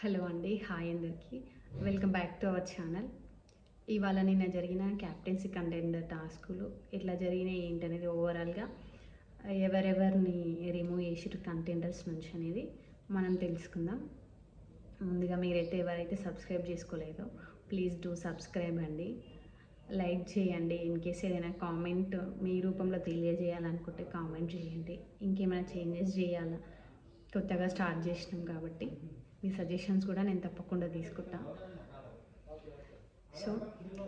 Hello అండి hi అందరికీ. Welcome back to our channel ఇవాళ నిన్న జరిగిన క్యాప్టెన్సీ కంటెండర్ టాస్కులు ఎట్లా జరిగినాయి ఏంటనేది ఓవరాల్గా ఎవరెవరిని రిమూవ్ చేసిరు కంటెండర్స్ నుంచి అనేది మనం తెలుసుకుందాం. ముందుగా మీరైతే ఎవరైతే సబ్స్క్రైబ్ చేసుకోలేదో ప్లీజ్ డూ సబ్స్క్రైబ్ అండి. లైక్ చేయండి ఇన్ కేస్ ఏదైనా కామెంట్ మీ రూపంలో తెలియజేయాలనుకుంటే కామెంట్ చేయండి. ఇంకేమైనా చేంజెస్ చేయాలా? కొత్తగా స్టార్ట్ చేసినాం కాబట్టి. మీ సజెషన్స్ కూడా నేను తప్పకుండా తీసుకుంటా. సో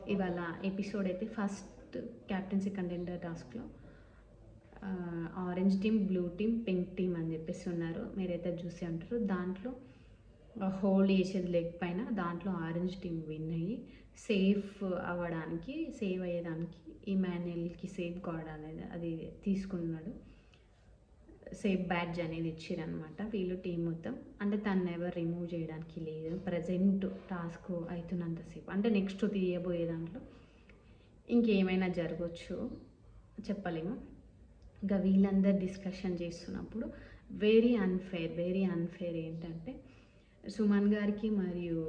ఇవాళ ఎపిసోడ్ అయితే ఫస్ట్ క్యాప్టెన్సీ కంటెండర్ టాస్క్లో orange team blue team pink team అని చెప్పేసి ఉన్నారు. మీరైతే చూసి అంటారు దాంట్లో హోల్డ్ చేసేది లెగ్ పైన దాంట్లో ఆరెంజ్ టీమ్ విన్ అయ్యి సేఫ్ అవ్వడానికి సేవ్ అయ్యేదానికి ఇమాన్యుయల్కి సేఫ్ గార్డ్ అనేది అది తీసుకున్నాడు. సేఫ్ బ్యాడ్జ్ అనేది ఇచ్చిరనమాట వీళ్ళు టీం మొత్తం. అంటే తను ఎవరు రిమూవ్ చేయడానికి లేదు. ప్రజెంట్ టాస్క్ అవుతున్నంతసేపు అంటే నెక్స్ట్ తీయబోయే దాంట్లో ఇంకేమైనా జరగవచ్చు చెప్పలేము. ఇంకా వీళ్ళందరూ డిస్కషన్ చేస్తున్నప్పుడు వెరీ అన్ఫేర్ వెరీ అన్ఫేర్ ఏంటంటే సుమన్ గారికి మరియు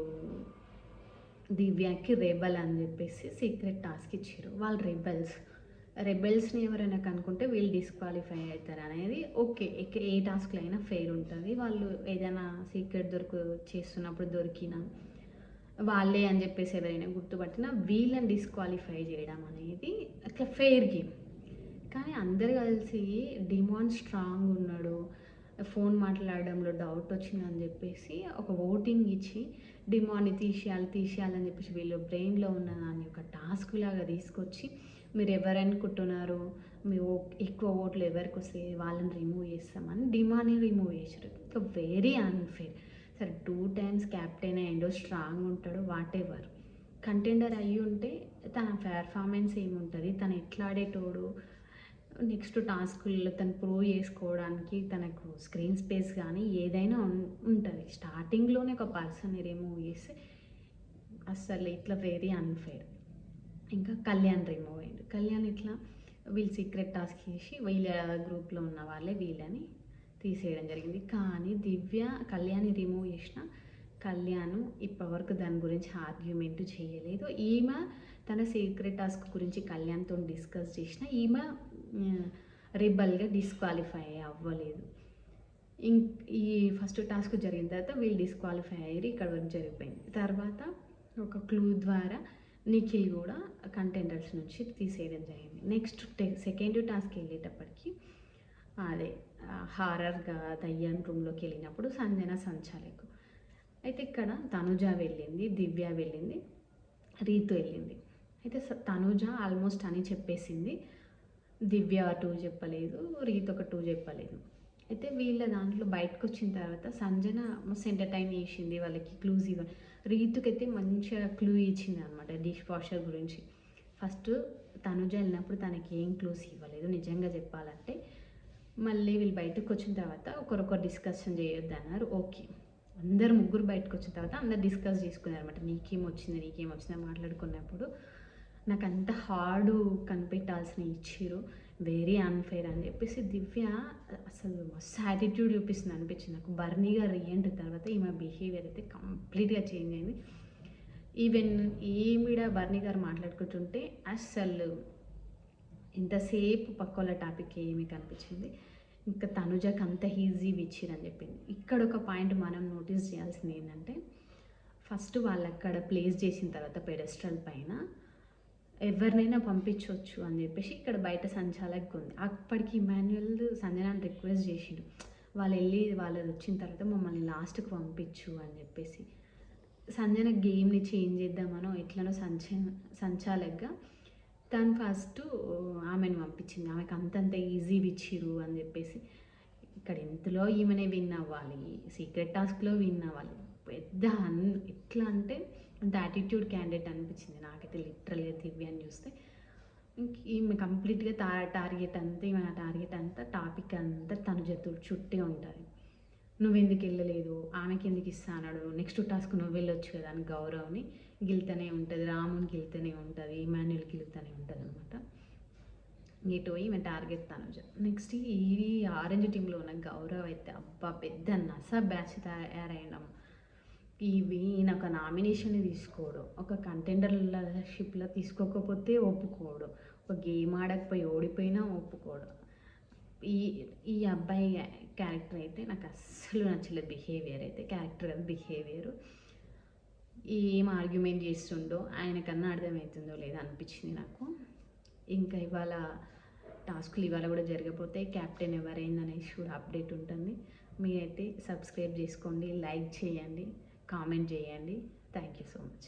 దివ్యాకి రెబల్ అని చెప్పేసి సీక్రెట్ టాస్క్ ఇచ్చారు వాళ్ళు రెబల్స్ రెబెల్స్ని ఎవరైనా కనుక్కుంటే వీళ్ళు డిస్క్వాలిఫై అవుతారు అనేది ఓకే ఏ టాస్క్లో అయినా ఫెయిర్ ఉంటుంది. వాళ్ళు ఏదైనా సీక్రెట్ దొరికి చేస్తున్నప్పుడు దొరికినా వాళ్ళే అని చెప్పేసి ఎవరైనా గుర్తుపట్టినా వీళ్ళని డిస్క్వాలిఫై చేయడం అనేది అట్లా ఫెయిర్ గేమ్ కానీ అందరు కలిసి డిమాండ్ స్ట్రాంగ్ ఉన్నాడు ఫోన్ మాట్లాడడంలో డౌట్ వచ్చిందని చెప్పేసి ఒక ఓటింగ్ ఇచ్చి డిమాండ్ని తీసేయాలి తీసేయాలని చెప్పేసి వీళ్ళు బ్రెయిన్లో ఉన్న దాన్ని ఒక టాస్క్ లాగా తీసుకొచ్చి మీరు ఎవరనుకుంటున్నారు మీ ఓ ఎక్కువ ఓట్లు ఎవరికి వస్తే వాళ్ళని రిమూవ్ చేస్తామని డిమాని రిమూవ్ చేశారు ఇంకా వెరీ అన్ఫేర్ సరే టూ టైమ్స్ క్యాప్టెన్ అయ్యిండో స్ట్రాంగ్ ఉంటాడు వాట్ ఎవర్ కంటెండర్ అయ్యి ఉంటే తన పెర్ఫార్మెన్స్ ఏముంటుంది? తను ఎట్లా ఆడేటోడు? నెక్స్ట్ టాస్కుల్లో తను ప్రూవ్ చేసుకోవడానికి తనకు స్క్రీన్ స్పేస్ కానీ ఏదైనా ఉంటుంది. స్టార్టింగ్లోనే ఒక పర్సన్ రిమూవ్ చేస్తే అస్సలు ఇట్లా వెరీ అన్ఫేర్ ఇంకా కళ్యాణ్ రిమూవ్ అయ్యిండు కళ్యాణ్ ఇట్లా వీళ్ళు సీక్రెట్ టాస్క్ చేసి వీళ్ళ గ్రూప్లో ఉన్న వాళ్ళే వీళ్ళని తీసేయడం జరిగింది. కానీ దివ్య కళ్యాణ్ రిమూవ్ చేసిన కళ్యాణ్ ఇప్పటివరకు దాని గురించి ఆర్గ్యుమెంట్ చేయలేదు. ఈమె తన సీక్రెట్ టాస్క్ గురించి కళ్యాణ్తో డిస్కస్ చేసిన ఈమె రిబల్గా డిస్క్వాలిఫై అవ్వలేదు. ఇం ఈ ఫస్ట్ టాస్క్ జరిగిన తర్వాత వీళ్ళు డిస్క్వాలిఫై అయ్యారు. ఇక్కడ వరకు జరిగిపోయింది. తర్వాత ఒక క్లూ ద్వారా నిఖిల్ కూడా కంటెండర్స్ నుంచి తీసేయడం జరిగింది. నెక్స్ట్ సెకండ్ టాస్క్ వెళ్ళేటప్పటికి అదే హారర్గా దయ్యాన్ రూమ్లోకి వెళ్ళినప్పుడు సంజన సంచాలకు అయితే ఇక్కడ తనుజ వెళ్ళింది దివ్య వెళ్ళింది రీతు వెళ్ళింది. అయితే తనుజ ఆల్మోస్ట్ అని చెప్పేసింది. దివ్య టూ చెప్పలేదు రీతు ఒక టూ చెప్పలేదు. అయితే వీళ్ళ దాంట్లో బయటకు వచ్చిన తర్వాత సంజన మస్తు ఎంటర్టైన్ చేసింది వాళ్ళకి క్లూజ్ ఇవ్వ రీతుకైతే మంచిగా క్లూ ఇచ్చింది అనమాట డిష్ వాషర్ గురించి. ఫస్ట్ తనుజ వెళ్ళినప్పుడు తనకి ఏం క్లూస్ ఇవ్వలేదు నిజంగా చెప్పాలంటే మళ్ళీ వీళ్ళు బయటకు వచ్చిన తర్వాత ఒకరొకరు డిస్కషన్ చేయొద్దు అన్నారు ఓకే. అందరు ముగ్గురు బయటకు వచ్చిన తర్వాత అందరు డిస్కస్ చేసుకున్నారు అనమాట నీకేం వచ్చింది నీకేం వచ్చిందో మాట్లాడుకున్నప్పుడు. నాకు అంత హార్డు కనిపెట్టాల్సిన ఇచ్చిరు. వెరీ అన్ఫేర్ అని చెప్పేసి దివ్య అసలు సాటిట్యూడ్ చూపిస్తుంది అనిపించింది. నాకు బర్నీగా రీఎంట్రీ తర్వాత ఈమె బిహేవియర్ అయితే కంప్లీట్గా చేంజ్ అయింది. ఈవెన్ ఈమిడ బర్నీ గారు మాట్లాడుకుంటుంటే అస్సలు ఇంతసేపు పక్కోళ్ళ టాపిక్ ఏమి కనిపించింది. ఇంకా తనుజకు అంత ఈజీ ఇచ్చిరని చెప్పింది. ఇక్కడ ఒక పాయింట్ మనం నోటీస్ చేయాల్సింది ఏంటంటే ఫస్ట్ వాళ్ళు అక్కడ ప్లేస్ చేసిన తర్వాత పెడెస్ట్రల్ పైన ఎవరినైనా పంపించవచ్చు అని చెప్పేసి ఇక్కడ బయట సంచాలక్ ఉంది. అప్పటికి ఇమాన్యుయల్ సంజనాన్ని రిక్వెస్ట్ చేసిండు. వాళ్ళు వెళ్ళి వాళ్ళు వచ్చిన తర్వాత మమ్మల్ని లాస్ట్కి పంపించు అని చెప్పేసి. సంజన గేమ్ని చేంజ్ చేద్దామనో ఎట్లనో సంచ సంచాలక్గా తను ఫస్ట్ ఆమెను పంపించింది. ఆమెకు అంతంత ఈజీ ఇచ్చిరు అని చెప్పేసి. ఇక్కడ ఇంతలో ఈమెనే విన్ అవ్వాలి. సీక్రెట్ టాస్క్లో విన్ అవ్వాలి. పెద్ద అన్ ఎట్లా అంటే అంత యాటిట్యూడ్ క్యాండిడేట్ అనిపించింది. నాకైతే లిటరల్గా అని చూస్తే. ఈమె కంప్లీట్గా తా టార్గెట్ అంతా ఈమె టార్గెట్ అంతా టాపిక్ అంతా తను జతుడు చుట్టే ఉంటుంది నువ్వు ఎందుకు వెళ్ళలేదు? ఆమెకి ఎందుకు ఇస్తానడు నెక్స్ట్ టాస్క్ నువ్వు వెళ్ళొచ్చు కదా అని గౌరవ్ని. గెలుతూనే ఉంటుంది. రాముని గెలుతూనే ఉంటుంది. ఇమాన్యుల్ గెలుతూనే ఉంటుంది అనమాట ఇటు పోయి ఈమె టార్గెట్ తనుజ. నెక్స్ట్ ఈ ఆరెంజ్ టీంలో ఉన్న గౌరవ్ అయితే అబ్బా పెద్ద నస బ్యాచ్ తయారైనాం ఇవి ఈయన ఒక నామినేషన్ తీసుకోడు. ఒక కంటెండర్షిప్లో తీసుకోకపోతే ఒప్పుకోడు. ఒక గేమ్ ఆడకపోయి ఓడిపోయినా ఒప్పుకోడు. ఈ ఈ అబ్బాయి క్యారెక్టర్ అయితే నాకు అస్సలు నచ్చలేదు. బిహేవియర్ అయితే క్యారెక్టర్ బిహేవియర్ ఏం ఆర్గ్యుమెంట్ చేస్తుండో ఆయనకన్నా అర్థమవుతుందో లేదో అనిపించింది నాకు. ఇంకా ఇవాళ టాస్క్లు ఇవాళ కూడా జరగకపోతే క్యాప్టెన్ ఎవరైందనేసి కూడా అప్డేట్ ఉంటుంది. మీరైతే సబ్స్క్రైబ్ చేసుకోండి లైక్ చేయండి. కామెంట్ చేయండి. Thank you so much